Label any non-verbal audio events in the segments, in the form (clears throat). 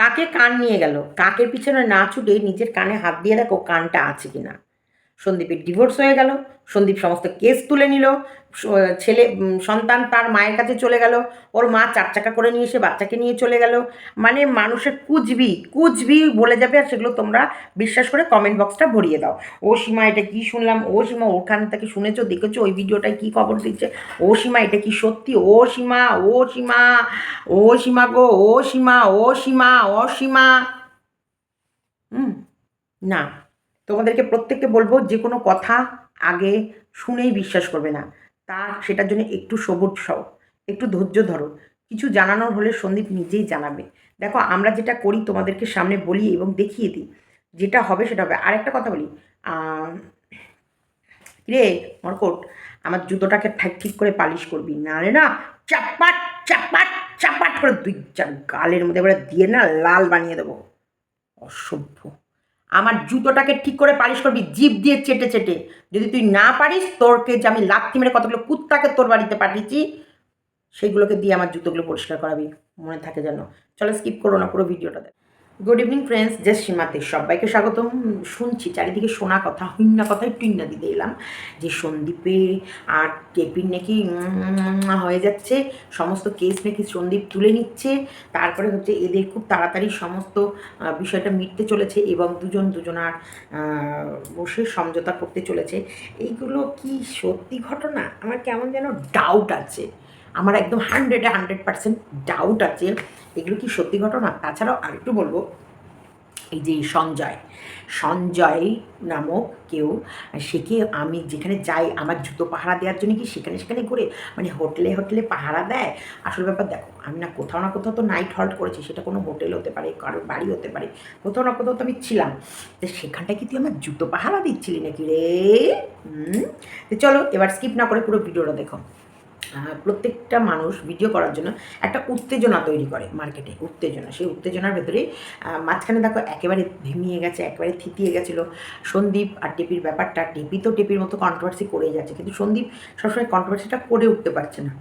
কাকে কান নিয়ে গেল? কাকের পিছনে না ছুটে নিজের কানে হাত দিয়ে দেখো কানটা আছে কিনা। সন্দীপের ডিভোর্স হয়ে গেল, সন্দীপ সমস্ত কেস তুলে নিল ছেলে সন্তান তার মায়ের কাছে চলে গেল, ওর মা চার চাকা করে নিয়ে এসে বাচ্চাকে নিয়ে চলে গেল। মানে মানুষের কুচবি কুচবি বলে যাবে আর সেগুলো তোমরা বিশ্বাস করে কমেন্ট বক্সটা ভরিয়ে দাও। ও সীমা, এটা কি শুনলাম? ও সীমা, ওখান থেকে শুনেছো, দেখেছ? ওই ভিডিওটায় কি খবর দিচ্ছে? ও সীমা, এটা কি সত্যি? ও সীমা ও সীমা ও সীমা গো, ও সীমা ও সীমা ও সীমা হুম, না। তোমাদেরকে প্রত্যেককে বলব, যে কোনো কথা আগে শুনেই বিশ্বাস করবে না। তা সেটার জন্য একটু সবুজ সও একটু ধৈর্য ধরো। কিছু জানানোর হলে সন্দীপ নিজেই জানাবে। দেখো, আমরা যেটা করি তোমাদেরকে সামনে বলি এবং দেখিয়ে দিই। যেটা হবে সেটা হবে। আরেকটা কথা বলি। রে মরকট, আমার জুতোটাকে ঠাক, ঠিক করে পালিশ করবি। নাহলে না চাপাট চাপাট চাপাট করে দুই চার গালের মধ্যে এবারে দিয়ে না লাল বানিয়ে দেবো। অসভ্য। আমার জুতোটাকে ঠিক করে পালিশ করবি, জিভ দিয়ে চেটে চেটে। যদি তুই না পারিস, তোরকে যে আমি লাথি মেরে কতগুলো কুত্তাকে তোর বাড়িতে পাঠিয়েছি, সেইগুলোকে দিয়ে আমার জুতোগুলো পরিষ্কার করাবি। মনে থাকে যেন। চলো স্কিপ করো না, পুরো ভিডিওটা দেখ। গুড ইভিনিং ফ্রেন্ডস যে সীমাতে সবাইকে স্বাগতম। শুনছি চারিদিকে শোনা কথা হুইন্না কথায় টুইন্না দিতে এলাম। যে সন্দীপে আর টেপির নাকি হয়ে যাচ্ছে সমস্ত কেস নাকি সন্দীপ তুলে নিচ্ছে। তারপরে হচ্ছে এদের খুব তাড়াতাড়ি সমস্ত বিষয়টা মিটতে চলেছে এবং দুজন দুজনার আহ, বসে সমঝোতা করতে চলেছে। এইগুলো কি সত্যি ঘটনা? আমার কেমন যেন ডাউট আছে। আমার একদম হান্ড্রেডে হান্ড্রেড পার্সেন্ট ডাউট আছে। এগুলো কি সত্যি ঘটনা? তাছাড়াও আরেকটু বলব, এই যে সঞ্জয় সঞ্জয় নামক কেউ, সেকে আমি যেখানে যাই, আমার জুতো পাহারা দেওয়ার জন্য কি সেখানে সেখানে ঘুরে মানে হোটেলে হোটেলে পাহারা দেয়? আসল ব্যাপার দেখো, আমি না কোথাও না কোথাও তো নাইট হল্ট করেছি, সেটা কোনো হোটেল হতে পারে, কারোর বাড়ি হতে পারে, কোথাও না কোথাও তো আমি ছিলাম। তো সেখানটায় কি তুই আমার জুতো পাহারা দিচ্ছিলি নাকি রে? চলো, এবার স্কিপ না করে পুরো ভিডিওটা দেখো। প্রত্যেকটা মানুষ ভিডিও করার জন্য একটা উত্তেজনা তৈরি করে মার্কেটে উত্তেজনা। সেই উত্তেজনার ভেতরে মাঝখানে দেখো একেবারে ভেমিয়ে গেছে, একেবারে থিতিয়ে গেছিল। সন্দীপ আর টিপির ব্যাপারটা, টিপি তো টিপির মতো কন্ট্রোভার্সি করেই যাচ্ছে, কিন্তু সন্দীপ সবসময় কন্ট্রোভার্সিটা করে উঠতে পারছে না।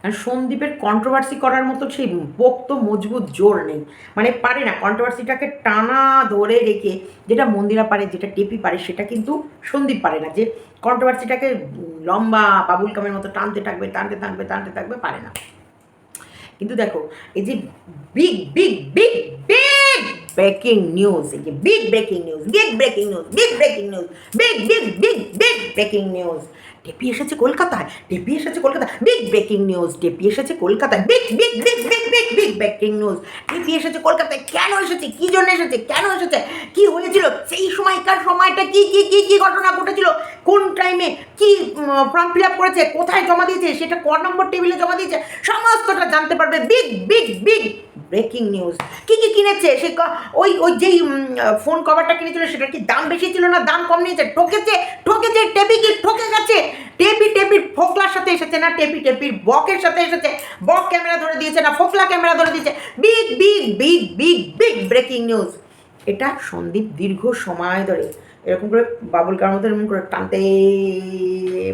কারণ সন্দীপের কন্ট্রোভার্সি করার মতো সেই পোক্ত মজবুত জোর নেই। মানে পারে না কন্ট্রোভার্সিটাকে টানা ধরে রেখে যেটা মন্দিরা পারে, যেটা টেপি পারে, সেটা কিন্তু সন্দীপ পারে না। যে কন্ট্রোভার্সিটাকে লম্বা বাবুল কামের মতো টানতে থাকবে টানতে থাকবে টানতে থাকবে, পারে না। কিন্তু দেখো, এই যে big big big big breaking news এই যে big breaking news big breaking news big breaking news big big big big breaking news টেপি এসেছে কলকাতায়, টেপি এসেছে কলকাতায় বিগ ব্রেকিং নিউজ টেপি এসেছে কলকাতায় big big big big big big breaking news টেপি এসেছে কলকাতায়, কেন এসেছে, কি জন্য এসেছে, কেন এসেছে, কি হয়েছিল, সেই সময়কার সময়টা কি কি কি কি ঘটনা ঘটেছিল, কোন টাইমে কি ফর্ম ফিল আপ করেছে, কোথায় জমা দিয়েছে, সেটা ক নম্বর টেবিলে জমা দিয়েছে, সমস্তটা জানতে পারবে big big big breaking news কি কি কিনেছে, সে ওই ওই যেই ফোন কভারটা কিনেছিল সেটা কি দাম বেশি ছিল না, দাম কম নিয়েছে, ঠকেছে ঠকেছে, টেপি কি ঠকে গেছে? টেপি টেপির ফোকলার সাথে এসেছে না? টেপি টেপির বকের সাথে এসেছে। বক ক্যামেরা ধরে দিয়েছে না? ফোকলা ক্যামেরা ধরে দিয়েছে। Big big big big big breaking news. এটা সন্দীপ দীর্ঘ সময় ধরে এরকম করে বাবুল কার মতো এরকম করে টানতে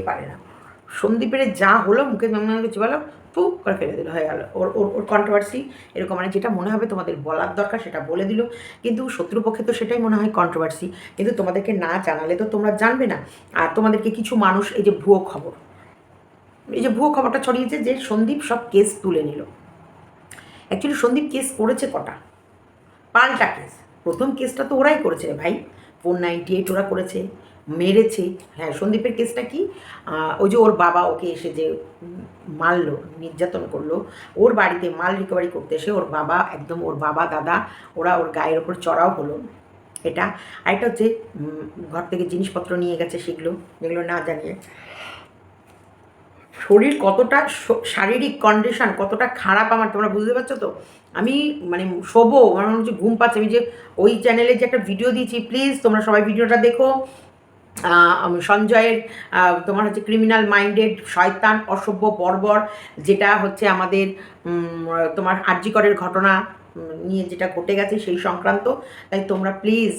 পারে না। সন্দীপের যা হলো, মুখে মেমন কিছু বলো টু করে ফেলে দিল। হয়ে গেল। ওর ওর ওর কন্ট্রোভার্সি এরকম মানে যেটা মনে হবে তোমাদের বলার দরকার সেটা বলে দিল। কিন্তু শত্রুপক্ষে তো সেটাই মনে হয় কন্ট্রোভার্সি কিন্তু তোমাদেরকে না জানালে তো তোমরা জানবে না। আর তোমাদেরকে কিছু মানুষ এই যে ভুয়ো খবর, এই যে ভুয়ো খবরটা ছড়িয়েছে যে সন্দীপ সব কেস তুলে নিল। অ্যাকচুয়ালি সন্দীপ কেস করেছে কটা? পাল্টা কেস প্রথম কেসটা তো ওরাই করেছে ভাই। ফোর নাইনটি এইট ওরা করেছে। মেরেছে। হ্যাঁ সন্দীপের কেসটা কি? ওই যে ওর বাবা ওকে এসে যে মারলো, নির্যাতন করল, ওর বাড়িতে মাল রিকভারি করতে এসে ওর বাবা, একদম ওর বাবা, দাদা, ওরা ওর গায়ের ওপর চড়াও হলো। এটা আর আরেকটা হচ্ছে ঘর থেকে জিনিসপত্র নিয়ে গেছে সেগুলো, যেগুলো না জানিয়ে। শরীর কতটা শারীরিক কন্ডিশন কতটা খারাপ আমার, তোমরা বুঝতে পারছ তো? আমি মানে শোবো, আমার মনে হচ্ছে ঘুম পাচ্ছে। আমি যে ওই চ্যানেলে যে একটা ভিডিও দিয়েছি প্লিজ তোমরা সবাই ভিডিওটা দেখো। সঞ্জয়ের তোমার হচ্ছে ক্রিমিনাল মাইন্ডেড শয়তান, অসভ্য, বর্বর, যেটা হচ্ছে আমাদের তোমার আর্যিকরের ঘটনা নিয়ে যেটা ঘটে গেছে সেই সংক্রান্ত। তাই তোমরা প্লিজ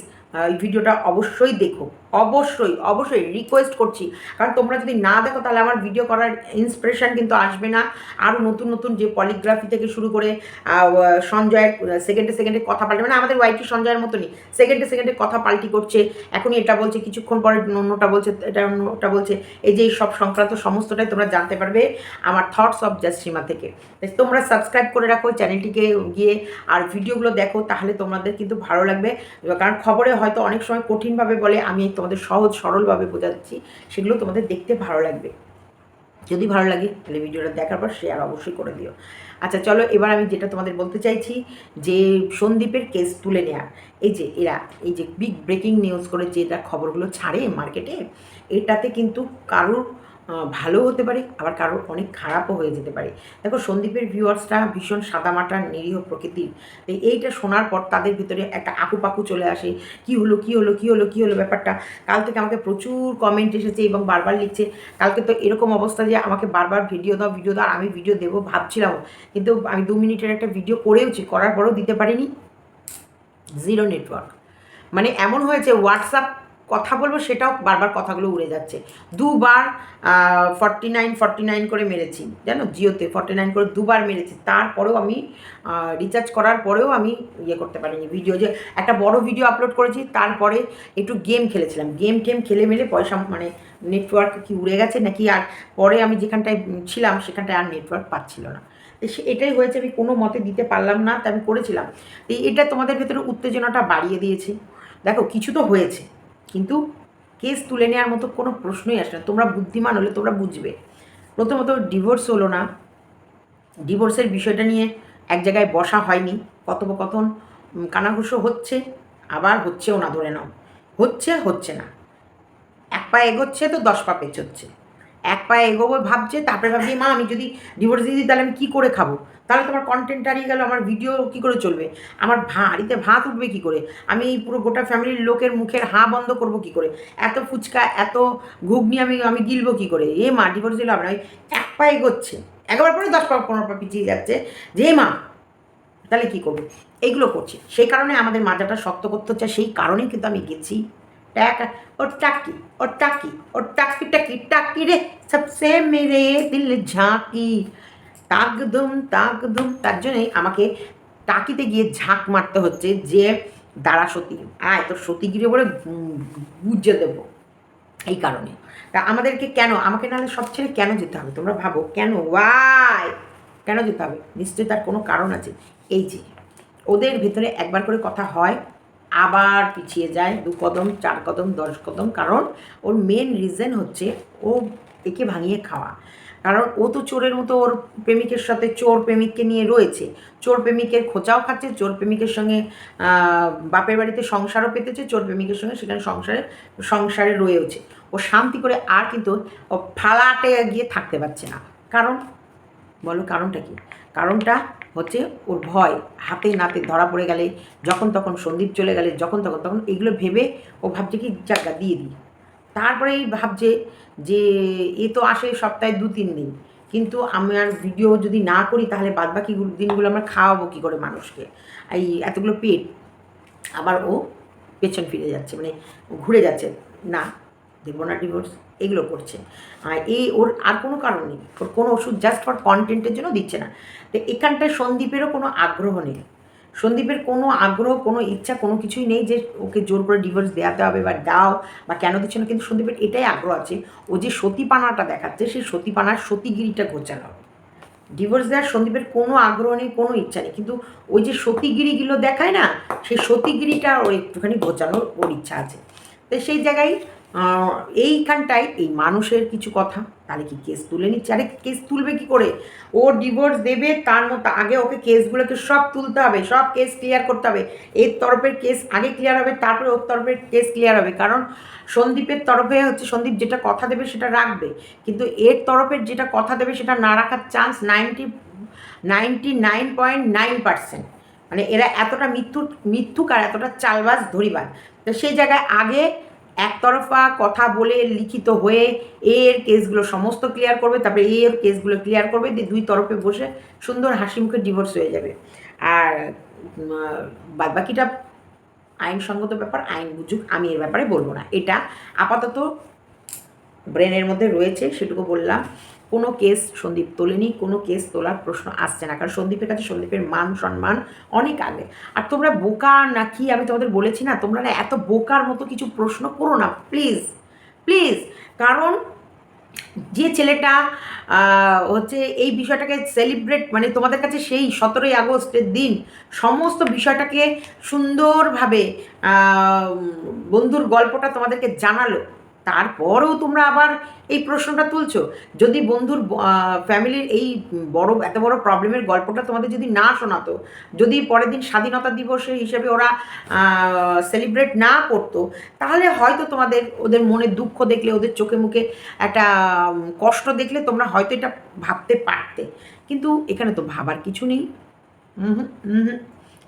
এই ভিডিওটা অবশ্যই দেখো। অবশ্যই অবশ্যই রিকোয়েস্ট করছি। কারণ তোমরা যদি না দেখো, তাহলে আমার ভিডিও করার ইন্সপিরেশান কিন্তু আসবে না। আরও নতুন নতুন যে পলিগ্রাফি থেকে শুরু করে সঞ্জয়ের সেকেন্ডে সেকেন্ডে কথা পাল্টে মানে আমাদের ওয়াইটি সঞ্জয়ের মতনই। সেকেন্ডে সেকেন্ডে কথা পাল্টি করছে। এখনই এটা বলছে, কিছুক্ষণ পরে অন্যটা বলছে, এটা অন্যটা বলছে। এই যে সব সংক্রান্ত সমস্তটাই তোমরা জানতে পারবে আমার থটস অফ জাস্টিমা থেকে। তোমরা সাবস্ক্রাইব করে রাখো চ্যানেলটিকে গিয়ে, আর ভিডিওগুলো দেখো, তাহলে তোমাদের কিন্তু ভালো লাগবে। কারণ খবরে হয়তো অনেক সময় কঠিনভাবে বলে, আমি তোমাদের সহজ, সরলভাবে বোঝাচ্ছি, সেগুলো তোমাদের দেখতে ভালো লাগবে। যদি ভালো লাগে, তাহলে ভিডিওটা দেখার পর শেয়ার অবশ্যই করে দিও। আচ্ছা চলো এবার আমি যেটা তোমাদের বলতে চাইছি, যে সন্দীপের কেস তুলে নেওয়া এই যে এরা, এই যে বিগ ব্রেকিং নিউজ করে যে এটা খবরগুলো ছাড়ে মার্কেটে এটাতে কিন্তু কারোর ভালো হতে পারে, আবার কারোর অনেক খারাপও হয়ে যেতে পারে। দেখো, সন্দীপের ভিউয়ার্সটা ভীষণ সাদামাটা, নিরীহ প্রকৃতির। এইটা শোনার পর তাদের ভিতরে একটা আকুপাকু চলে আসে, কি হলো কি হলো কি হলো কি হলো ব্যাপারটা? কাল থেকে আমাকে প্রচুর কমেন্ট এসেছে এবং বারবার লিখছে, কালকে তো এরকম অবস্থা যে আমাকে বারবার ভিডিও দাও ভিডিও দাও আমি ভিডিও দেবো ভাবছিলাম, কিন্তু আমি দু মিনিটের একটা ভিডিও করেওছি, করার পরেও দিতে পারিনি। জিরো নেটওয়ার্ক মানে এমন হয়েছে হোয়াটসঅ্যাপ কথা বলব সেটাও বারবার কথাগুলো উড়ে যাচ্ছে। দুবার ফর্টি নাইন ফর্টি নাইন করে মেরেছি, জানো? জিওতে ফর্টি নাইন করে দুবার মেরেছি। তারপরেও আমি রিচার্জ করার পরেও আমি ইয়ে করতে পারিনি। ভিডিও যে, একটা বড় ভিডিও আপলোড করেছি, তারপরে একটু গেম খেলেছিলাম। গেম টেম খেলে মেলে পয়সা মানে নেটওয়ার্ক কি উড়ে গেছে নাকি? আর পরে আমি যেখানটায় ছিলাম, সেখানটায় আর নেটওয়ার্ক পাচ্ছিল না। সে, এটাই হয়েছে, আমি কোনো মতে দিতে পারলাম না, তা আমি করেছিলাম। তো এটা তোমাদের ভেতরে উত্তেজনাটা বাড়িয়ে দিয়েছে। দেখো, কিছু তো হয়েছে। কিন্তু কেস তুলে নেওয়ার মতো কোনো প্রশ্নই আসে না। তোমরা বুদ্ধিমান হলে তোমরা বুঝবে। প্রথমত ডিভোর্স হলো না। ডিভোর্সের বিষয়টা নিয়ে এক জায়গায় বসা হয়নি। কথোপকথন কানাঘুষো হচ্ছে, আবার হচ্ছেও না ধরে নাও। হচ্ছে হচ্ছে না। এক পা এগোচ্ছে তো দশ পা পেছোচ্ছে। এক পায়ে এগোবো ভাবছে, তারপরে ভাবছি, মা, আমি যদি ডিভোর্স দিয়ে দিই, তাহলে আমি কী করে খাব? তাহলে তোমার কন্টেন্ট হারিয়ে গেল, আমার ভিডিও কী করে চলবে? আমার হাঁড়িতে ভাত উঠবে কী করে? আমি এই পুরো গোটা ফ্যামিলির লোকের মুখের হাঁ বন্ধ করব কী করে? এত ফুচকা, এত ঘুগনি আমি আমি গিলবো কী করে? এ মা ডিভোর্স দিলে না ওই এক পায়ে এগোচ্ছে। একবার পরে দশ পা, পনেরো পা পিছিয়ে যাচ্ছে। যে মা, তাহলে কী করব? এইগুলো করছে। সেই কারণে আমাদের মাজাটা শক্ত করতে হচ্ছে সেই কারণেই কিন্তু আমি গেছি। ট্যাক ওর টাকি ওর টাকি ওর টাকি টাকি টাকি রে সবসে মেরে দিল ঝাঁকি তাকদুম তাকদুম তার জন্যই আমাকে টাকিতে গিয়ে ঝাঁক মারতে হচ্ছে যে, দাঁড়া সতী, আয় তোর সতীগিরি বলে গুজে দেবো। এই কারণে। তা আমাদেরকে কেন, আমাকে নাহলে সব ছেড়ে কেন যেতে হবে? তোমরা ভাবো, কেন ওয়াই কেন যেতে হবে? নিশ্চয়ই তার কোনো কারণ আছে। এই যে, ওদের ভেতরে একবার করে কথা হয় আবার পিছিয়ে যায় দু কদম, চার কদম, দশ কদম, কারণ ওর মেন রিজন হচ্ছে ও একে ভাঙিয়ে খাওয়া। কারণ ও তো চোরের মতো ওর প্রেমিকের সাথে চোর প্রেমিককে নিয়ে রয়েছে। চোর প্রেমিকের খোঁচাও খাচ্ছে, চোর প্রেমিকের সঙ্গে বাপের বাড়িতে সংসারও পেতেছে, চোর প্রেমিকের সঙ্গে সেখানে সংসারে সংসারে রয়েওছে। ও শান্তি করে আর কিন্তু ও ফালাটে গিয়ে থাকতে পারছে না। কারণ, বলো কারণটা কি? কারণটা হচ্ছে ওর ভয়, হাতে নাতে ধরা পড়ে গেলে, যখন তখন সন্দীপ চলে গেলে, যখন তখন তখন এগুলো ভেবে ও ভাবছে কি জায়গা দিয়ে দিই। তারপরেই ভাবছে যে এ তো আসে সপ্তাহে দু, তিন দিন। কিন্তু আমি আর ভিডিও যদি না করি, তাহলে বাদবাকি দিনগুলো আমরা খাওয়াবো কী করে মানুষকে? এই এতগুলো পেট। আবার ও পেছন ফিরে যাচ্ছে মানে ঘুরে যাচ্ছে। না, দেবো না ডিভোর্স এগুলো করছে। আর এই ওর আর কোনো কারণ নেই। ওর কোনো ওষুধ জাস্ট ফর কন্টেন্টের জন্য দিচ্ছে না। তো এখানটায় সন্দীপেরও কোনো আগ্রহ নেই। সন্দীপের কোনো আগ্রহ, কোনো ইচ্ছা, কোনো কিছুই নেই যে ওকে জোর করে ডিভোর্স দেওয়াতে হবে বা দাও বা কেন দিচ্ছে না। কিন্তু সন্দীপের এটাই আগ্রহ আছে, ও যে সতীপানাটা দেখাচ্ছে সেই সতীপানার সতীগিরিটা ঘোচানো হবে। ডিভোর্স দেওয়ার সন্দীপের কোনো আগ্রহ নেই, কোনো ইচ্ছা নেই। কিন্তু ওই যে সতীগিরিগুলো দেখায় না, সেই সতীগিরিটা ওর একটুখানি ঘোচানোর ওর ইচ্ছা আছে। তো সেই জায়গায় এইখানটায় এই মানুষের কিছু কথা, তাহলে কি কেস তুলে নিচ্ছে? আরে কেস তুলবে কি করে? ও ডিভোর্স দেবে, তার মতো আগে ওকে কেসগুলোকে সব তুলতে হবে, সব কেস ক্লিয়ার করতে হবে। এর তরফের কেস আগে ক্লিয়ার হবে, তারপরে ওর তরফের কেস ক্লিয়ার হবে। কারণ সন্দীপের তরফে হচ্ছে, সন্দীপ যেটা কথা দেবে সেটা রাখবে। কিন্তু এর তরফের যেটা কথা দেবে সেটা না রাখার chance ninety ninety nine point nine percent মানে এরা এতটা মিথ্যু মিথ্যুক আর এতটা চালবাজ ধরিবান তো সেই জায়গায় আগে একতরফা কথা বলে লিখিত হয়ে এর কেসগুলো সমস্ত ক্লিয়ার করবে, তারপরে এর কেসগুলো ক্লিয়ার করবে, দিয়ে দুই তরফে বসে সুন্দর হাসি মুখে ডিভোর্স হয়ে যাবে। আর বাদ বাকিটা আইনসঙ্গত ব্যাপার, আইন বুঝুক, আমি এর ব্যাপারে বলব না। এটা আপাতত ব্রেনের মধ্যে রয়েছে, সেটুকু বললাম। কোনো কেস সন্দীপ তোলেনি, কোনো কেস তোলার প্রশ্ন আসছে না। কারণ সন্দীপের কাছে সন্দীপের মান, সম্মান অনেক আগে। আর তোমরা বোকা না কি আমি তোমাদের বলেছি না? তোমরা না এত বোকার মতো কিছু প্রশ্ন করো না প্লিজ প্লিজ কারণ যে ছেলেটা হচ্ছে এই বিষয়টাকে সেলিব্রেট মানে তোমাদের কাছে সেই সতেরোই আগস্টের দিন সমস্ত বিষয়টাকে সুন্দরভাবে বন্ধুর গল্পটা তোমাদেরকে জানালো। তারপরেও তোমরা আবার এই প্রশ্নটা তুলছো। যদি বন্ধুর ফ্যামিলির এই বড়, এত বড় প্রবলেমের গল্পটা তোমাদের যদি না শোনাতো, যদি পরের দিন স্বাধীনতা দিবসের হিসেবে ওরা সেলিব্রেট না করতো, তাহলে হয়তো তোমাদের, ওদের মনে দুঃখ দেখলে, ওদের চোখে মুখে একটা কষ্ট দেখলে তোমরা হয়তো এটা ভাবতে পারতে। কিন্তু এখানে তো ভাবার কিছু নেই। হুম হুম,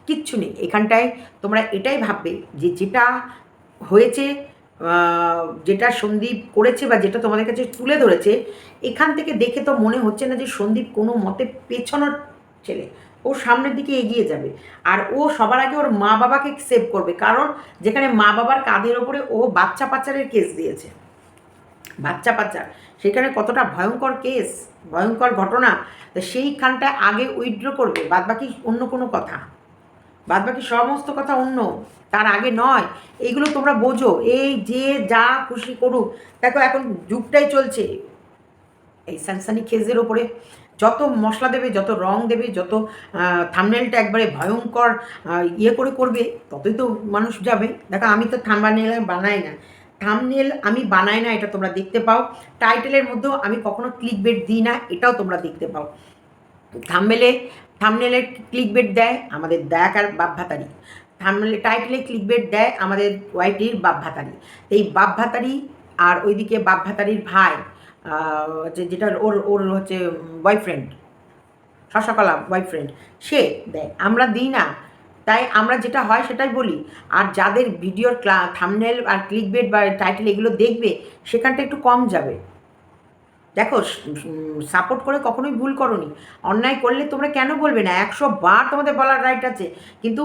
কিচ্ছু নেই। এখানটায় তোমরা এটাই ভাববে যে যেটা হয়েছে যেটা সন্দীপ করেছে বা যেটা তোমাদের কাছে তুলে ধরেছে, এখান থেকে দেখে তো মনে হচ্ছে না যে সন্দীপ কোনো মতে পেছনের ছেলে। ও সামনের দিকে এগিয়ে যাবে। আর ও সবার আগে ওর মা বাবাকে সেভ করবে। কারণ যেখানে মা বাবার কাঁধের ওপরে ও বাচ্চা পাচারের কেস দিয়েছে। বাচ্চা পাচার। সেখানে কতটা ভয়ঙ্কর কেস ভয়ঙ্কর ঘটনা, তো সেইখানটায় আগে উইথড্র করবে। বাদ বাকি অন্য কোনো কথা। বাদ বাকি সমস্ত কথা অন্য, তার আগে নয়। এইগুলো তোমরা বোঝো। এই যে যা খুশি করুক, দেখো এখন যুগটাই চলছে। এই সানসানি খেজের ওপরে যত মশলা দেবে, যত রং দেবে, যত থামনেলটা একবারে ভয়ঙ্কর ইয়ে করে করবে, ততই তো মানুষ যাবে। দেখো আমি তো থাম্বানেল বানাই না। থামনেল আমি বানাই না, এটা তোমরা দেখতে পাও। টাইটেলের মধ্যেও আমি কখনো ক্লিক বেট দিই না, এটাও তোমরা দেখতে পাও। থামমেলে থামনেলের ক্লিক বেট দেয় আমাদের দেখ আর বাপ ভাতারি থামনেলে টাইটেলে ক্লিক বেট দেয় আমাদের ওয়াইটির বাপ ভাতারি এই বাপ ভাতারি আর ওইদিকে বাপ ভাতারির ভাই হচ্ছে যেটা ওর ওর হচ্ছে বয়ফ্রেন্ড শশাকলা বয়ফ্রেন্ড সে দেয়। আমরা দিই না। তাই আমরা যেটা হয় সেটাই বলি। আর যাদের ভিডিওর ক্লা থামনেল আর ক্লিক বেট বা টাইটেল এগুলো দেখবে, সেখানটা একটু কম যাবে। দেখো সাপোর্ট করে কখনোই ভুল করনি। অন্যায় করলে তোমরা কেন বলবে না? একশো বার তোমাদের বলার রাইট আছে। কিন্তু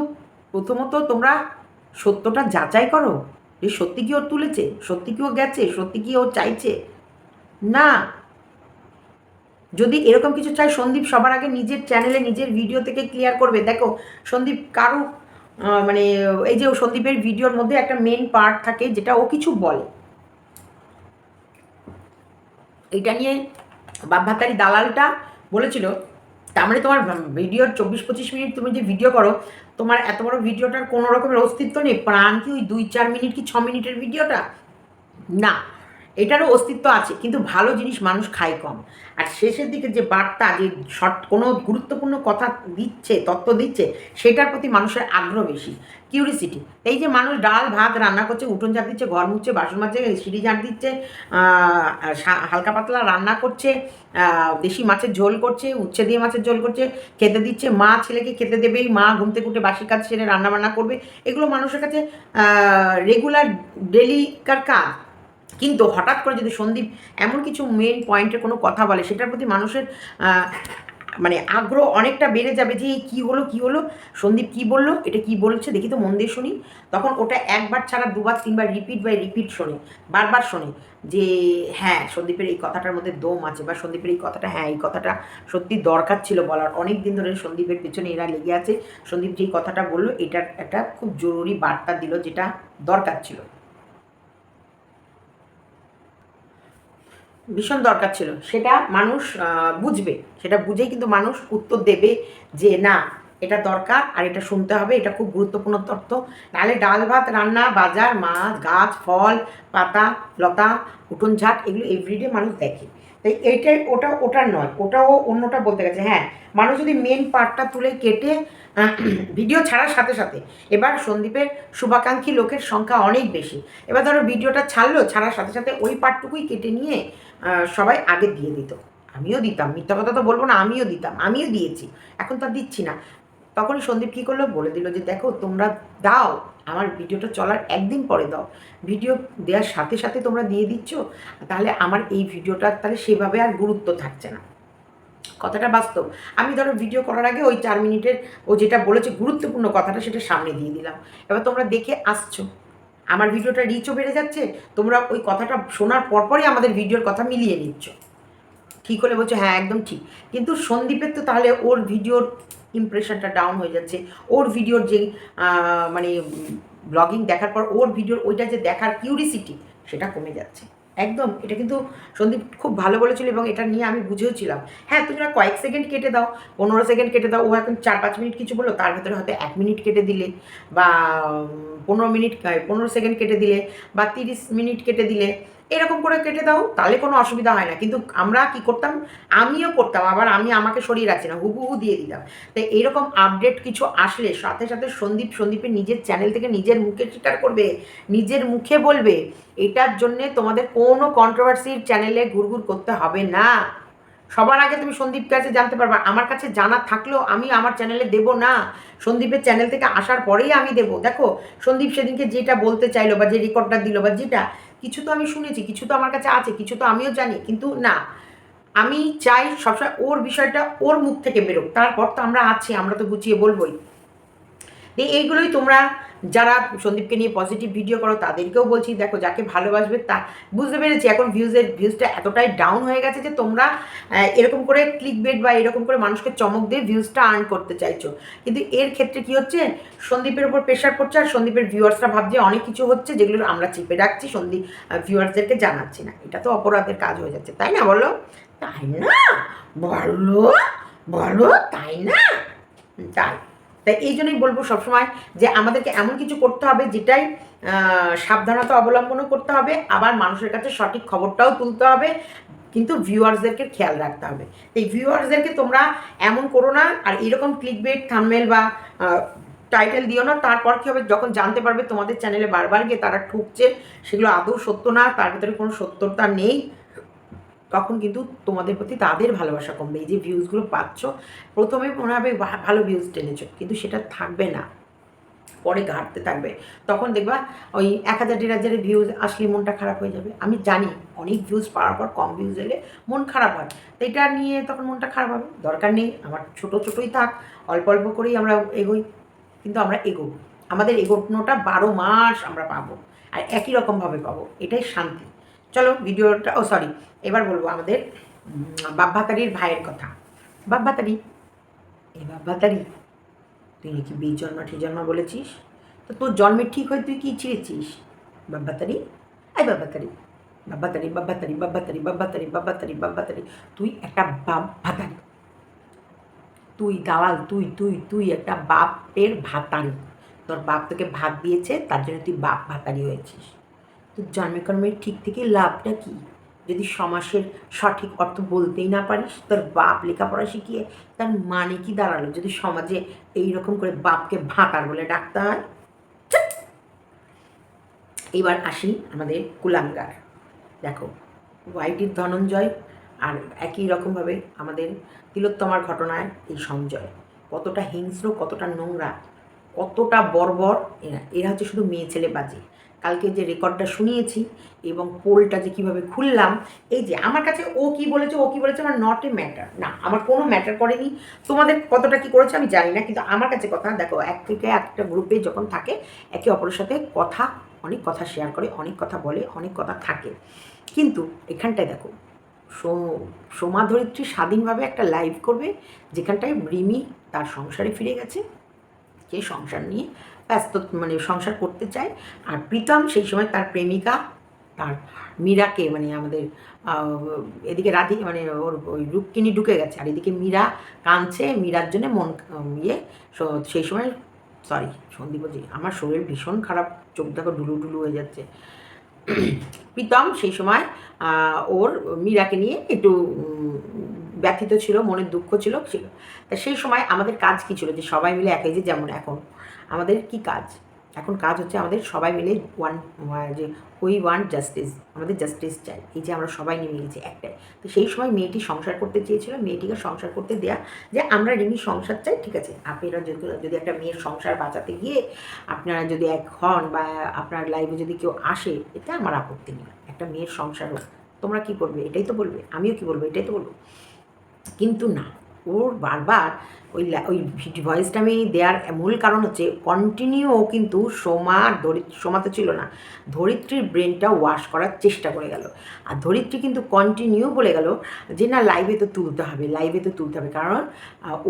প্রথমত তোমরা সত্যটা যাচাই করো যে সত্যি কি ও তুলেছে, সত্যি কি ও গেছে, সত্যি কি ও চাইছে। না। যদি এরকম কিছু চাই সন্দীপ সবার আগে নিজের চ্যানেলে নিজের ভিডিও থেকে ক্লিয়ার করবে। দেখো, সন্দীপ কারও মানে এই যে সন্দীপের ভিডিওর মধ্যে একটা মেন পার্ট থাকে, যেটা ও কিছু বলে। এইটা নিয়ে বাপভাতারি দালালটা বলেছিল তার মানে তোমার ভিডিওর চব্বিশ পঁচিশ মিনিট তুমি যে ভিডিও করো, তোমার এত বড় ভিডিওটার কোনো রকমের অস্তিত্ব নেই। প্রাণ কি ওই দুই চার মিনিট কি ছ মিনিটের ভিডিওটা? না। এটারও অস্তিত্ব আছে, কিন্তু ভালো জিনিস মানুষ খায় কম। আর শেষের দিকে যে বার্তা যে শর্ট কোনো গুরুত্বপূর্ণ কথা দিচ্ছে, তত্ত্ব দিচ্ছে, সেটার প্রতি মানুষের আগ্রহ বেশি। কিউরিসিটি এই যে মানুষ ডাল, ভাত রান্না করছে, উঠোন ঝাড় দিচ্ছে, ঘর মুছছে, বাসন মাজছে, সিঁড়ি ঝাড় দিচ্ছে হালকা পাতলা রান্না করছে দেশি মাছের ঝোল করছে, উচ্ছে দিয়ে মাছের ঝোল করছে, খেতে দিচ্ছে, মা ছেলেকে খেতে দেবেই, মা ঘুমতে উঠে বাসি কাজ সেরে রান্না বান্না করবে। এগুলো মানুষের কাছে রেগুলার ডেলিকার কাজ। কিন্তু হঠাৎ করে যদি সন্দীপ এমন কিছু মেন পয়েন্টের কোনো কথা বলে, সেটার প্রতি মানুষের মানে আগ্রহ অনেকটা বেড়ে যাবে যে কী হলো কী হলো, সন্দীপ কী বলল, এটা কী বলছে, দেখি তো মন দিয়ে শুনি। তখন ওটা একবার ছাড়া দুবার, তিনবার রিপিট বাই রিপিট শোনে, বারবার শোনে যে হ্যাঁ সন্দীপের এই কথাটার মধ্যে দম আছে বা সন্দীপের এই কথাটা হ্যাঁ এই কথাটা সত্যি দরকার ছিল বলার। অনেক দিন ধরে সন্দীপের পেছনে এরা লেগে আছে। সন্দীপ যেই কথাটা বলল, এটার একটা খুব জরুরি বার্তা দিল যেটা দরকার ছিল। ভীষণ দরকার ছিল। সেটা মানুষ বুঝবে। সেটা বুঝেই কিন্তু মানুষ উত্তর দেবে যে, না, এটা দরকার আর এটা শুনতে হবে, এটা খুব গুরুত্বপূর্ণ তথ্য। নাহলে ডাল, ভাত, রান্না, বাজার, মাছ, গাছ, ফল, পাতা, লতা, উঠোন ঝাট, এগুলো এভরিডে মানুষ দেখে। তাই এইটাই ওটা, ওটার নয়, ওটাও অন্যটা বলতে গেছে হ্যাঁ মানুষ যদি মেন পার্টটা তুলে কেটে (clears throat) ভিডিও ছাড়ার সাথে সাথে এবার সন্দীপের শুভাকাঙ্ক্ষী লোকের সংখ্যা অনেক বেশি। এবার ধরো ভিডিওটা ছাড়লো, ছাড়ার সাথে সাথে ওই পার্টটুকুই কেটে নিয়ে সবাই আগে দিয়ে দিত। আমিও দিতাম, মিথ্যা কথা তো বলব না, আমিও দিতাম, আমিও দিয়েছি, এখন তো দিচ্ছি না। তখনই সন্দীপ কী করল? বলে দিল যে, দেখো, তোমরা দাও, আমার ভিডিওটা চলার একদিন পরে দাও। ভিডিও দেওয়ার সাথে সাথে তোমরা দিয়ে দিচ্ছ, তাহলে আমার এই ভিডিওটা তাহলে সেভাবে আর গুরুত্ব থাকছে না। কথাটা বাস্তব। আমি ধরো ভিডিও করার আগে ওই চার মিনিটের ও যেটা বলেছে গুরুত্বপূর্ণ কথাটা সেটা সামনে দিয়ে দিলাম। এবার তোমরা দেখে আসছো। আমার ভিডিওটা রিচও বেড়ে যাচ্ছে, তোমরা ওই কথাটা শোনার পরপরই আমাদের ভিডিওর কথা মিলিয়ে নিচ্ছ। ঠিক হলে বলছো? হ্যাঁ একদম ঠিক। কিন্তু সন্দীপের তো তাহলে ওর ভিডিওর ইমপ্রেশনটা ডাউন হয়ে যাচ্ছে। ওর ভিডিওর যে মানে ব্লগিং দেখার পর ওর ভিডিওর ওইটা যে দেখার কিউরিসিটি সেটা কমে যাচ্ছে। একদম, এটা কিন্তু সন্দীপ খুব ভালো বলেছিল এবং এটা নিয়ে আমি বুঝেওছিলাম হ্যাঁ তুমি না কয়েক সেকেন্ড কেটে দাও, পনেরো সেকেন্ড কেটে দাও, ও এখন চার পাঁচ মিনিট কিছু বলল, তার ভেতরে হয়তো এক মিনিট কেটে দিলে বা পনেরো মিনিট পনেরো সেকেন্ড কেটে দিলে বা তিরিশ মিনিট কেটে দিলে এরকম করে কেটে দাও, তাহলে কোনো অসুবিধা হয় না। কিন্তু আমরা কি করতাম? আমিও করতাম, আবার আমি আমাকে সরিয়ে রাখছি না, হুবহু দিয়ে দিতাম। তো এইরকম আপডেট কিছু আসলে, সাথে সাথে সন্দীপ, সন্দীপের নিজের চ্যানেল থেকে নিজের মুখে স্বীকার করবে, নিজের মুখে বলবে, এটার জন্যে তোমাদের কোনো কন্ট্রোভার্সির চ্যানেলে ঘুরঘুর করতে হবে না। সবার আগে তুমি সন্দীপ কাছে জানতে পারবা, আমার কাছে জানা থাকলেও আমি আমার চ্যানেলে দেবো না। সন্দীপের চ্যানেল থেকে আসার পরেই আমি দেবো। দেখো, সন্দীপ সেদিনকে যেটা বলতে চাইলো বা যে রেকর্ডটা দিল বা যেটা কিছু তো আমি শুনেছি, কিছু তো আমার কাছে আছে, কিছু তো আমিও জানি, কিন্তু না। আমি চাই সবসময় ওর বিষয়টা ওর মুখ থেকে বেরোক, তারপর তো আমরা আছি, আমরা তো গুছিয়ে বলবোই। এই এইগুলোই তোমরা যারা সন্দীপকে নিয়ে পজিটিভ ভিডিও করো, তাদেরকেও বলছি, দেখো যাকে ভালোবাসবে তা, বুঝতে পেরেছি, এখন ভিউজের ভিউজটা এতটাই ডাউন হয়ে গেছে যে তোমরা এরকম করে ক্লিক বেড বা এরকম করে মানুষকে চমক দিয়ে ভিউজটা আর্ন করতে চাইছো। কিন্তু এর ক্ষেত্রে কি হচ্ছে, সন্দীপের উপর প্রেশার পড়ছে আর সন্দীপের ভিউয়ার্সরা ভাবছে অনেক কিছু হচ্ছে যেগুলো আমরা চেপে রাখছি, সন্দীপ ভিউয়ার্সদেরকে জানাচ্ছি না। এটা তো অপরাধের কাজ হয়ে যাচ্ছে, তাই না বলো? তাই না? বলো বলো, তাই না? তাই। তাই এই জন্যই বলব সবসময় যে আমাদেরকে এমন কিছু করতে হবে যেটাই সাবধানতা অবলম্বনও করতে হবে, আবার মানুষের কাছে সঠিক খবরটাও তুলতে হবে, কিন্তু ভিউয়ার্সদেরকে খেয়াল রাখতে হবে। এই ভিউয়ার্সদেরকে তোমরা এমন করো না, আর এরকম ক্লিক ক্লিকবেট থামমেল বা টাইটেল দিও না, তারপর কী হবে? যখন জানতে পারবে তোমাদের চ্যানেলে বারবার গিয়ে তারা ঠুকছে, সেগুলো আদৌ সত্য না, তার ভিতরে কোনো সত্যতা নেই তখন কিন্তু তোমাদের প্রতি তাদের ভালোবাসা কমবে। এই যে ভিউজগুলো পাচ্ছ, প্রথমে মনে হবে ভালো ভিউজ টেনেছো, কিন্তু সেটা থাকবে না। পরে ঘাটতে থাকবে। তখন দেখবা ওই এক হাজার, দেড় হাজারের ভিউজ আসলে মনটা খারাপ হয়ে যাবে। আমি জানি অনেক ভিউজ পাওয়ার পর কম ভিউজ এলে মন খারাপ হয়। তো এটা নিয়ে তখন মনটা খারাপ হবে। দরকার নেই, আমার ছোট ছোটোই থাক, অল্প অল্প করেই আমরা এগোই, কিন্তু আমরা এগোবো। আমাদের এগোনোটা বারো মাস আমরা পাবো, আর একই রকমভাবে পাবো। এটাই শান্তি। চলো ভিডিওটা ও সরি এবার বলব আমাদের বাব্বাতারির ভাইয়ের কথা। বাব্বাতারি এই বাব্বাতারি তুই নাকি বীজ জন্মা ঠিক জন্মা বলেছিস? তো তোর জন্মের ঠিক হয়ে তুই কি ছিঁড়েছিস? বাব্বাতারি এই বাব্বাতারি বাব্বাতারি বাব্বাতারি বাব্বাতারি বাব্বাতারি বাব্বাতারি বাব্বাতারি তুই একটা বাব্বাতারি তুই দালাল, তুই তুই তুই একটা বাপের ভাতারি। তোর বাপ তোকে ভাত দিয়েছে, তার জন্য তুই বাপ ভাতারি হয়েছিস। তোর জন্মে কর্মের ঠিক থেকে লাভটা কি? যদি সমাসের সঠিক অর্থ বলতেই না পারিস, তোর বাপ লেখাপড়া শিখিয়ে তার মানে কি দাঁড়াল? যদি সমাজে এই রকম করে বাপকে ভাতার বলে ডাকতে হয়? এবার আসি আমাদের কুলাঙ্গার। দেখো, ওয়াইটির ধনঞ্জয় আর একই রকমভাবে আমাদের তিলোত্তমার ঘটনায় এই সঞ্জয়। কতটা হিংস্র, কতটা নোংরা, কতটা বর্বর, এরা এরা হচ্ছে শুধু মেয়ে ছেলে বাজে। কালকে যে রেকর্ডটা শুনিয়েছি এবং পোলটা যে কীভাবে খুললাম, এই যে আমার কাছে ও কি বলেছে, ও কি বলেছে আমার নট এ ম্যাটার না, আমার কোনো ম্যাটার করেনি। তোমাদের কতটা কি করেছে আমি জানি না, কিন্তু আমার কাছে কথা, দেখো, এক থেকে একটা গ্রুপে যখন থাকে, একে অপরের সাথে কথা, অনেক কথা শেয়ার করে, অনেক কথা বলে, অনেক কথা থাকে। কিন্তু এখানটায় দেখো, সো- সোমা ধরিত্রী স্বাধীনভাবে একটা লাইভ করবে, যেখানটায় রিমি তার সংসারে ফিরে গেছে যে সংসার নিয়ে ব্যস্ত মানে সংসার করতে চায়। আর প্রীতম সেই সময় তার প্রেমিকা, তার মীরাকে মানে আমাদের এদিকে রাধি মানে ওর ওই রূপকিনি ঢুকে গেছে। আর এদিকে মীরা কাঁদছে, মীরার জন্য মন ইয়ে সেই সময় সরি সন্দীপ বলছি, আমার শরীর ভীষণ খারাপ, চোখ দেখো ডুলু ডুলু হয়ে যাচ্ছে। প্রীতম সেই সময় ওর মীরাকে নিয়ে একটু ব্যথিত ছিল, মনের দুঃখ ছিল ছিল। তা সেই সময় আমাদের কাজ কী ছিল? যে সবাই মিলে একাই যে যেমন এখন, আমাদের কি কাজ? এখন কাজ হচ্ছে আমাদের সবাই মিলে ওয়ান যে উই ওয়ান্ট জাস্টিস আমাদের জাস্টিস চাই। এই যে আমরা সবাই নেমে গেছি একটাই। তো সেই সময় মেয়েটি সংসার করতে চেয়েছিল, মেয়েটিকে সংসার করতে দেয়া, যে আমরা রিমি সংসার চাই, ঠিক আছে? আপনারা যদি যদি একটা মেয়ের সংসার বাঁচাতে গিয়ে আপনারা যদি এক হন বা আপনার লাইফে যদি কেউ আসে এটা আমার আপত্তি নেই। একটা মেয়ের সংসার হোক। তোমরা কী করবে? এটাই তো বলবে। আমিও কি বলব? এটাই তো বলব। কিন্তু না ওর বারবার ওই ওই ভয়েসটা আমি দেওয়ার মূল কারণ হচ্ছে কন্টিনিউ কিন্তু সোমা ধরিত্রী সোমা তো ছিল না। ধরিত্রীর ব্রেনটা ওয়াশ করার চেষ্টা করে গেল। আর ধরিত্রী কিন্তু কন্টিনিউ বলে গেল যে, না লাইভে তো তুলতে হবে লাইভে তো তুলতে হবে। কারণ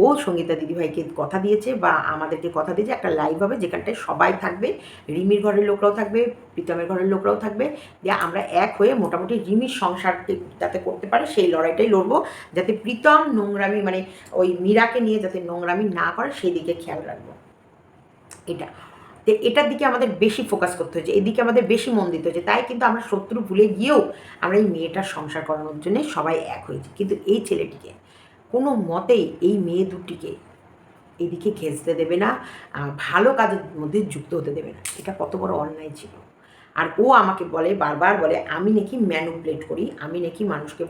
ও সঙ্গীতা দিদিভাইকে কথা দিয়েছে বা আমাদেরকে কথা দিয়েছে, একটা লাইভ হবে যেখানটায় সবাই থাকবে, রিমির ঘরের লোকরাও থাকবে, প্রীতমের ঘরের লোকরাও থাকবে। দিয়ে আমরা এক হয়ে মোটামুটি রিমির সংসারকে যাতে করতে পারে, সেই লড়াইটাই লড়বো। যাতে প্রীতম নোংরামি মানে ওই মীরাকে নিয়ে যাতে নোংরামি না করে সেই দিকে খেয়াল রাখব। এটা। তো এটার দিকে আমাদের বেশি ফোকাস করতে হয়েছে। এদিকে আমাদের বেশি মন দিতে হয়েছে। তাই কিন্তু আমরা শত্রু ভুলে গিয়েও আমরা এই মেয়েটার সংসার করানোর জন্য সবাই এক হয়েছি। কিন্তু এই ছেলেটিকে কোনো মতেই এই মেয়ে দুটিকে এদিকে ঘেঁচতে দেবে না ভালো কাজের মধ্যে যুক্ত হতে দেবে না। এটা কত বড় অন্যায় ছিল। আর ও আমাকে বলে, বারবার বলে, আমি নাকি ম্যানুপ্লেট করি, আমি নাকি মানুষকে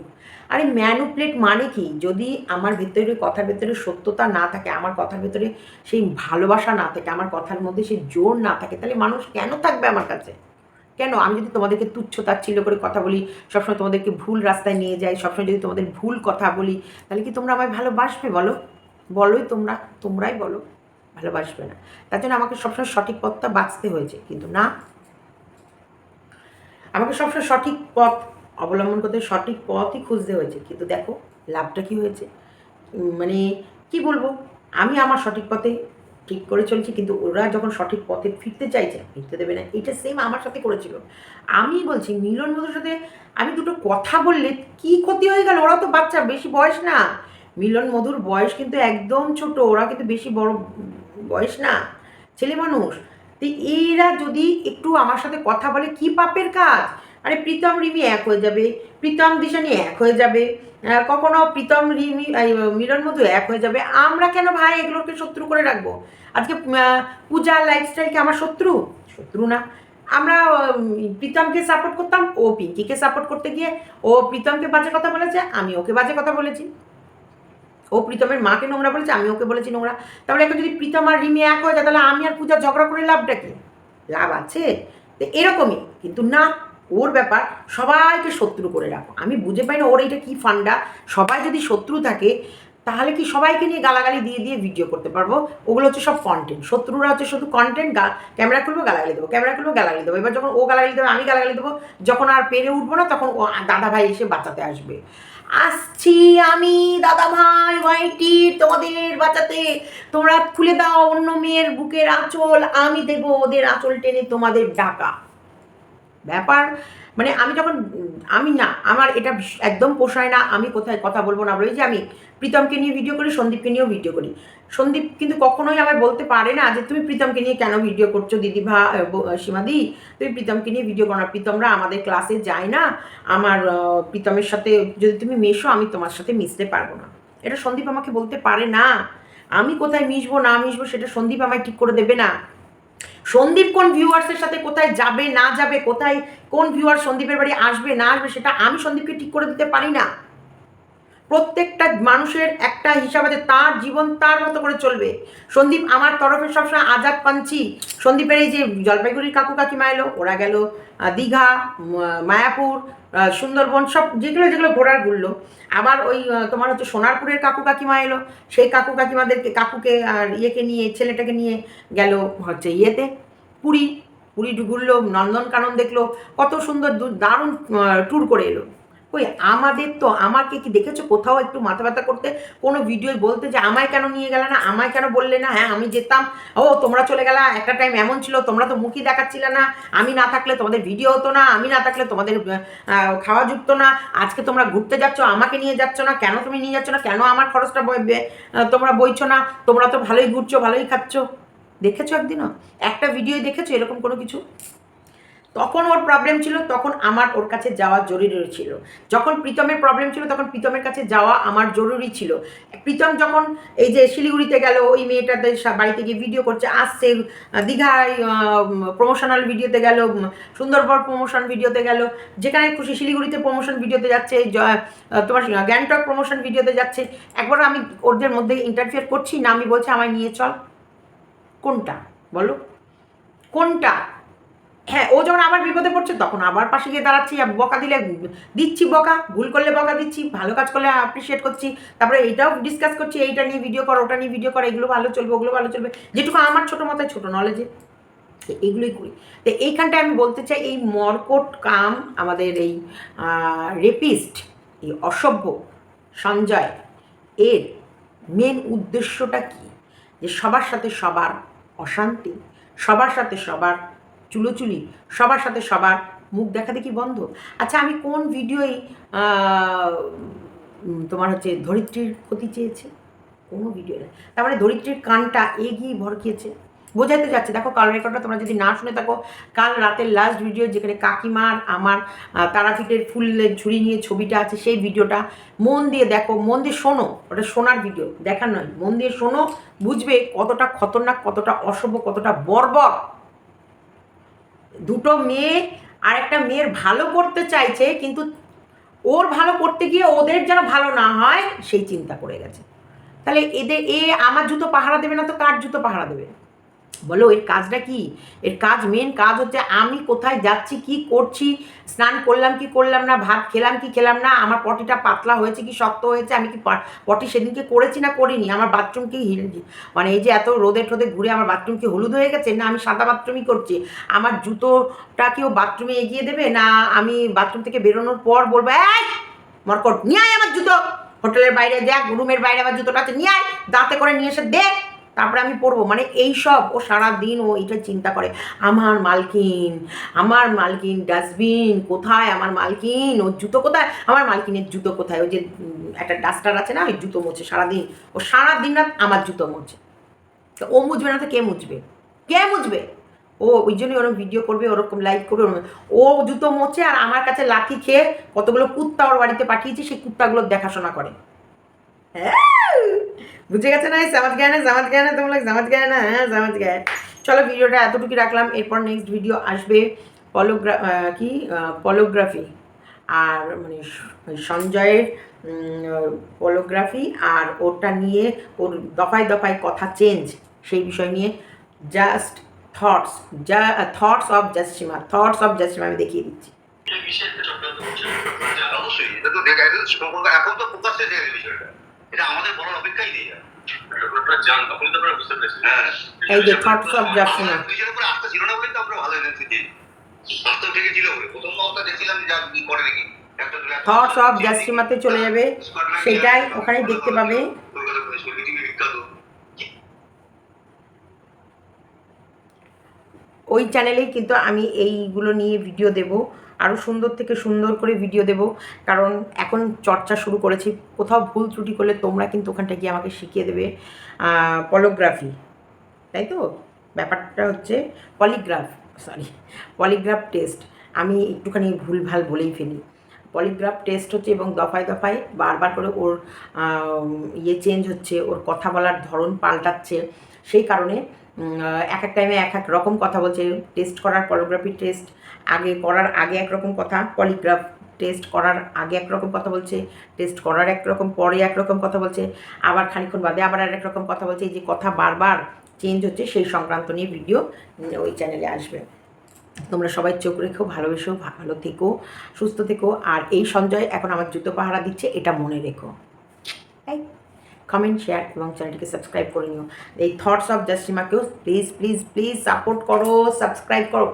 আরে ম্যানুপ্লেট মানে কি? যদি আমার ভেতরে কথার ভেতরে সত্যতা না থাকে, আমার কথার ভেতরে সেই ভালোবাসা না থাকে, আমার কথার মধ্যে সেই জোর না থাকে, তাহলে মানুষ কেন থাকবে আমার কাছে? কেন? আমি যদি তোমাদেরকে তুচ্ছ তাচ্ছিল্য করে কথা বলি, সবসময় তোমাদেরকে ভুল রাস্তায় নিয়ে যাই, সবসময় যদি তোমাদের ভুল কথা বলি, তাহলে কি তোমরা আমায় ভালোবাসবে বলো? বলোই তোমরা, তোমরাই বলো, ভালোবাসবে না। তার জন্য আমাকে সবসময় সঠিক পথটা বাঁচতে হয়েছে। কিন্তু না আমাকে সবসময় সঠিক পথ অবলম্বন করতে সঠিক পথই খুঁজতে হয়েছে। কিন্তু দেখো, লাভটা কি হয়েছে? মানে কি বলব? আমি আমার সঠিক পথে ঠিক করে চলছি, কিন্তু ওরা যখন সঠিক পথে ফিরতে চাইছে, ফিরতে দেবে না। এটা সেম আমার সাথে করেছিল। আমি বলছি, মিলন মধুর সাথে আমি দুটো কথা বললে কি ক্ষতি হয়ে গেল? ওরা তো বাচ্চা, বেশি বয়স না। মিলন মধুর বয়স কিন্তু একদম ছোট, ওরা কিন্তু বেশি বড় বয়স না। ছেলে মানুষ। তো এরা যদি একটু আমার সাথে কথা বলে, কি পাপের কাজ? আরে প্রীতম রিমি এক হয়ে যাবে, প্রীতম দিশানি এক হয়ে যাবে কখনো প্রীতম রিমি মিলন মধু এক হয়ে যাবে। আমরা কেন ভাই এগুলোকে শত্রু করে রাখব? আজকে পূজা লাইফস্টাইলকে আমার শত্রু? শত্রু না। আমরা প্রীতমকে সাপোর্ট করতাম, ও পিঙ্কিকে সাপোর্ট করতে গিয়ে, ও প্রীতমকে বাজে কথা বলেছে, আমি ওকে বাজে কথা বলেছি। ও প্রীতমের মাকে নোংরা বলেছে, আমি ওকে বলেছি নোংরা। তারপরে এখন যদি প্রীতম আর রিমি এক হয়ে যায়, তাহলে আমি আর পূজা ঝগড়া করে লাভটা কি? লাভ আছে। তো এরকমই, কিন্তু না, ওর ব্যাপার সবাইকে শত্রু করে রাখো। আমি বুঝে পাই না ওর এইটা কী ফান্ডা। সবাই যদি শত্রু থাকে তাহলে কি সবাইকে নিয়ে গালাগালি দিয়ে দিয়ে ভিডিও করতে পারব? ওগুলো হচ্ছে সব কন্টেন্ট শত্রুরা হচ্ছে শুধু কন্টেন্ট গা ক্যামেরা খুলবো, গালাগালি দেবো। ক্যামেরা খুলবো, গালাগালি দেবো। এবার যখন ও গালাগালি দেবে, আমি গালাগালি দেবো। যখন আর পেরে উঠবো না, তখন ও দাদা ভাই এসে বাঁচাতে আসবে। আসছি আমি দাদা ভাই ভাইটি তোমাদের বাঁচাতে। তোমরা খুলে দাও, অন্য মেয়ের বুকের আঁচল। আমি দেবো ওদের আঁচল টেনে তোমাদের ডাকা ব্যাপার? মানে আমি যখন আমি না, আমার এটা একদম পোষায় না। আমি কোথায় কথা বলব না বলে যে আমি প্রীতমকে নিয়ে ভিডিও করি, সন্দীপকে নিয়েও ভিডিও করি। সন্দীপ কিন্তু কখনোই আমায় বলতে পারে না যে, তুমি প্রীতমকে নিয়ে কেন ভিডিও করছ দিদি ভা সীমাদি? তুমি প্রীতমকে নিয়ে ভিডিও করো না। প্রীতমরা আমাদের ক্লাসে যায় না। আমার প্রীতমের সাথে যদি তুমি মেশো, আমি তোমার সাথে মিশতে পারব না। এটা সন্দীপ আমাকে বলতে পারে না। আমি কোথায় মিশবো, না মিশবো, সেটা সন্দীপ আমায় ঠিক করে দেবে না। সন্দীপ কোন ভিউয়ার্সের সাথে কোথায় যাবে, না যাবে, কোথায়, কোন ভিউয়ার সন্দীপের বাড়ি আসবে, না আসবে, সেটা আমি সন্দীপকে ঠিক করে দিতে পারি না। প্রত্যেকটা মানুষের একটা হিসাব আছে, তার জীবন তার মতো করে চলবে। সন্দীপ, আমার তরফে সবসময় আজাদ পাঞ্চি। সন্দীপের এই যে জলপাইগুড়ির কাকু কাকিমা এলো, ওরা গেল দীঘা মায়াপুর সুন্দরবন, সব যেগুলো যেগুলো ঘোরার ঘুরলো। আবার ওই তোমার হচ্ছে সোনারপুরের কাকু কাকিমা এলো, সেই কাকু কাকিমাদেরকে, কাকুকে আর ইয়েকে নিয়ে, ছেলেটাকে নিয়ে গেল হচ্ছে ইয়েতে, পুরী। পুরী ঘুরলো, নন্দনকানন দেখল, কত সুন্দর দারুণ ট্যুর করে এলো। ওই আমাদের তো, আমাকে কি দেখেছ? কোথাও একটু মাথা ব্যথা করতে? কোনো ভিডিওয় বলতে যে, আমায় কেন নিয়ে গেলে না? আমায় কেন বললে না? হ্যাঁ আমি যেতাম। ও, তোমরা চলে গেলা। একটা টাইম এমন ছিল, তোমরা তো মুখই দেখাচ্ছিলে না। আমি না থাকলে তোমাদের ভিডিও হতো না। আমি না থাকলে তোমাদের খাওয়া যুক্ত না। আজকে তোমরা ঘুরতে যাচ্ছ, আমাকে নিয়ে যাচ্ছ না? কেন তুমি নিয়ে যাচ্ছ না? কেন আমার খরচটা তোমরা বইছো না? তোমরা তো ভালোই ঘুরছো, ভালোই খাচ্ছ। দেখেছ একদিনও? একটা ভিডিও দেখেছ? এরকম কোনো কিছু? তখন ওর প্রবলেম ছিল, তখন আমার ওর কাছে যাওয়া জরুরি ছিল। যখন প্রীতমের প্রবলেম ছিল, তখন প্রীতমের কাছে যাওয়া আমার জরুরি ছিল। প্রীতম যখন এই যে শিলিগুড়িতে গেল, ওই মেয়েটাদের বাড়িতে গিয়ে ভিডিও করছে, আসছে, দীঘায় প্রমোশনাল ভিডিওতে গেল সুন্দরবন প্রমোশন ভিডিওতে গেল, যেখানে খুশি শিলিগুড়িতে প্রমোশন ভিডিওতে যাচ্ছে তোমার গ্যাংটক প্রমোশন ভিডিওতে যাচ্ছে। একবার আমি ওদের মধ্যে ইন্টারফিয়ার করছি না, আমি বলছি, আমায় নিয়ে চল। কোনটা? বলো। কোনটা? হ্যাঁ ও যখন আবার বিপদে পড়ছে, তখন আবার পাশে গিয়ে দাঁড়াচ্ছি বকা দিলে দিচ্ছি বকা, ভুল করলে বকা দিচ্ছি, ভালো কাজ করলে অ্যাপ্রিসিয়েট করছি, তারপরে এইটাও ডিসকাস করছি, এইটা নিয়ে ভিডিও করো, ওটা নিয়ে ভিডিও করো, এগুলো ভালো চলবে, ওগুলো ভালো চলবে, যেটুকু আমার ছোটো মাথায় ছোটো নলেজে এগুলোই করি। তো এইখানটায় আমি বলতে চাই, এই মর্কট কাম, আমাদের এই রেপিস্ট এই অসভ্য সঞ্জয়, এর মেন উদ্দেশ্যটা কি? যে সবার সাথে সবার অশান্তি, সবার সাথে সবার চুলোচুলি, সবার সাথে সবার মুখ দেখা দেখি বন্ধ। আচ্ছা আমি কোন ভিডিওই তোমার হচ্ছে ধরিত্রীর ক্ষতি চেয়েছে? কোনো ভিডিও নেই তার মানে ধরিত্রীর কানটা এগিয়ে ভরকিয়েছে। বোঝাইতে যাচ্ছে, দেখো কাল রেকর্ডটা তোমরা যদি না শুনে থাকো, কাল রাতের লাস্ট ভিডিও যেখানে কাকিমার, আমার তারাপীঠের ফুলের ঝুড়ি নিয়ে ছবিটা আছে, সেই ভিডিওটা মন দিয়ে দেখো, মন দিয়ে শোনো, ওটা শোনার ভিডিও দেখার নয়, মন দিয়ে শোনো, বুঝবে কতটা খতরনাক, কতটা অসভ্য কতটা বর্বর। দুটো মেয়ে আর একটা মেয়ের ভালো করতে চাইছে, কিন্তু ওর ভালো করতে গিয়ে ওদের যেন ভালো না হয়, সেই চিন্তা করে গেছে। তাহলে এদের, এ আমার জুতো পাহারা দেবে না তো কার জুতো পাহারা দেবে? বলো, এর কাজটা কি? এর কাজ মেন কাজ হচ্ছে আমি কোথায় যাচ্ছি, কি করছি, স্নান করলাম, কি করলাম না, ভাত খেলাম, কি খেলাম না, আমার পটিটা পাতলা হয়েছে কি শক্ত হয়েছে, আমি কি পটি সেদিনকে করেছি না করিনি? আমার বাথরুম কি মানে এই যে এত রোদে ঠোদে ঘুরে আমার বাথরুম কি হলুদ হয়ে গেছে? না, আমি সাদা বাথরুমই করছি। আমার জুতোটা কি ও বাথরুমে এগিয়ে দেবে? না, আমি বাথরুম থেকে বেরোনোর পর বলব, এই, মরকট, নিয়ে আয় আমার জুতো। হোটেলের বাইরে দেখ রুমের বাইরে আমার জুতোটা আছে, নিয়ে আয়। দাঁতে করে নিয়ে এসে দেখ তারপরে আমি পড়ব। মানে এই সব ও সারা দিন ও এটা চিন্তা করে। আমার মালকিন আমার মালকিন ডাস্টবিন কোথায়? আমার মালকিন, ওর জুতো কোথায়? আমার মালকিনের জুতো কোথায়? ওই যে একটা ডাস্টার আছে না? ওই জুতো মোছে সারাদিন। ও সারা দিন রাত আমার জুতো মোছে। তো ও মুছবে না তো কে মুছবে? কে মুছবে? ও ওই জন্যই ওরকম ভিডিও করবে, ওরকম লাইভ করবে ও জুতো মোছে আর আমার কাছে লাঠি খেয়ে কতগুলো কুত্তা ওর বাড়িতে পাঠিয়েছি, সেই কুত্তাগুলোর দেখাশোনা করে। হ্যাঁ? বুঝে গেছে না সামাজ গায় না, জামাত গায় না, তোমরা সামাজ গায় না হ্যাঁ জামাত গায়। চলো ভিডিওটা এতটুকু রাখলাম, এরপর নেক্সট ভিডিও আসবে পলোগ্রা কি পলোগ্রাফি আর মানে ওই সঞ্জয়ের পলোগ্রাফি আর ওটা নিয়ে ওর দফায় দফায় কথা চেঞ্জ সেই বিষয় নিয়ে। জাস্ট থটস যা thoughts of Justima thoughts of Justima আমি দেখিয়ে দিচ্ছি। এখন তো প্রকাশ্যে এটা আমাদের বলার অপেক্ষাই নেই হ্যাঁ। এই যে থটস অফ জাস্টিমা আমাদের নিজের উপরে আস্থা ছিল না বলেই তো আমরা ভালো এনেছি। যে বাস্তব থেকে ছিল বলে। প্রথম অবস্থা দেখছিলাম যা করে নাকি। একটা দুটো একটা- থটস অফ জাস্টিমাতে চলে যাবে। সেটাই ওখানে দেখতে পাবে। ওই চ্যানেলেই কিন্তু আমি এইগুলো নিয়ে ভিডিও দেব। আরও সুন্দর থেকে সুন্দর করে ভিডিও দেব। কারণ এখন চর্চা শুরু করেছি, কোথাও ভুল ত্রুটি করলে তোমরা কিন্তু ওখানটা গিয়ে আমাকে শিখিয়ে দেবে। পলোগ্রাফি তাই তো? ব্যাপারটা হচ্ছে পলিগ্রাফ সরি পলিগ্রাফ টেস্ট আমি একটুখানি ভুলভাল বলেই ফেলি। পলিগ্রাফ টেস্ট হচ্ছে এবং দফায় দফায় বারবার করে ওর ইয়ে চেঞ্জ হচ্ছে, ওর কথা বলার ধরন পাল্টাচ্ছে। সেই কারণে এক এক টাইমে এক এক রকম কথা বলছে। টেস্ট করার পলিগ্রাফি টেস্ট আগে করার আগে একরকম কথা পলিগ্রাফ টেস্ট করার আগে একরকম কথা বলছে টেস্ট করার একরকম, পরে একরকম কথা বলছে, আবার খানিক্ষণ বাদে আবার আর একরকম কথা বলছে, এই যে কথা বারবার চেঞ্জ হচ্ছে, সেই সংক্রান্ত নিয়ে ভিডিও ওই চ্যানেলে আসবে। তোমরা সবাই চোখ রেখো, ভালোবেসো, ভালো থেকো, সুস্থ থেকো, আর এই সঞ্জয় এখন আমার জুতো পাহারা দিচ্ছে, এটা মনে রেখো। তাই কমেন্ট শেয়ার এবং চ্যানেলটিকে সাবস্ক্রাইব করে নিও। এই থটস অফ জাস্টিমাকেও প্লিজ প্লিজ প্লিজ সাপোর্ট করো সাবস্ক্রাইব করো।